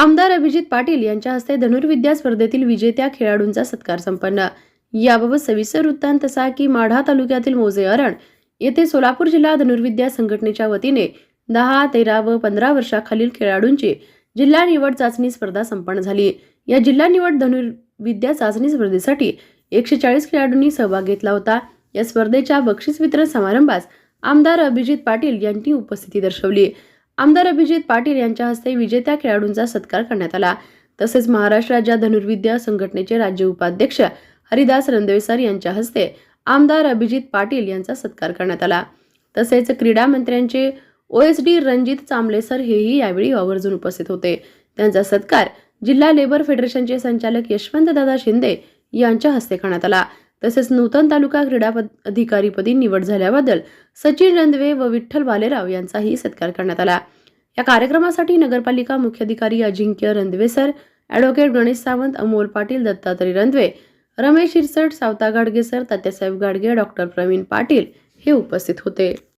आमदार अभिजित पाटील यांच्या हस्ते धनुर्विद्या स्पर्धेतील विजेत्या खेळाडूंचा सत्कार संपन्न. याबाबत सविस्तर वृत्तांत असा की माढा तालुक्यातील मोजे अरण येथे सोलापूर जिल्हा धनुर्विद्या संघटनेच्या वतीने दहा तेरा व पंधरा वर्षाखालील खेळाडूंची जिल्हा निवड चाचणी स्पर्धा संपन्न झाली. या जिल्हा निवड धनुर्विद्या चाचणी स्पर्धेसाठी एकशे चाळीस खेळाडूंनी सहभाग घेतला होता. या स्पर्धेच्या बक्षीस वितरण समारंभास आमदार अभिजित पाटील यांनी उपस्थिती दर्शवली. आमदार अभिजित पाटील यांच्या हस्ते विजेत्या खेळाडूंचा सत्कार करण्यात आला. तसेच महाराष्ट्र राज्य धनुर्विद्या संघटनेचे राज्य उपाध्यक्ष हरिदास रंदवेसर यांच्या हस्ते आमदार अभिजित पाटील यांचा सत्कार करण्यात आला. तसेच क्रीडा मंत्र्यांचे ओ एस डी रणजित चांबलेसर हेही यावेळी आवर्जून उपस्थित होते. त्यांचा सत्कार जिल्हा लेबर फेडरेशनचे संचालक यशवंतदादा शिंदे यांच्या हस्ते करण्यात आला. तसेच नूतन तालुका क्रीडा पद- अधिकारीपदी निवड झाल्याबद्दल सचिन रंदवे व विठ्ठल वालेराव यांचाही सत्कार करण्यात आला. या कार्यक्रमासाठी नगरपालिका मुख्याधिकारी Ajinkya Randave sir advocate Ganesh Sawant Amol Patil Dattatray Randave Ramesh Shirsat Savta Gadge sir Tatyasaheb Gadge doctor Pravin Patil हे उपस्थित होते.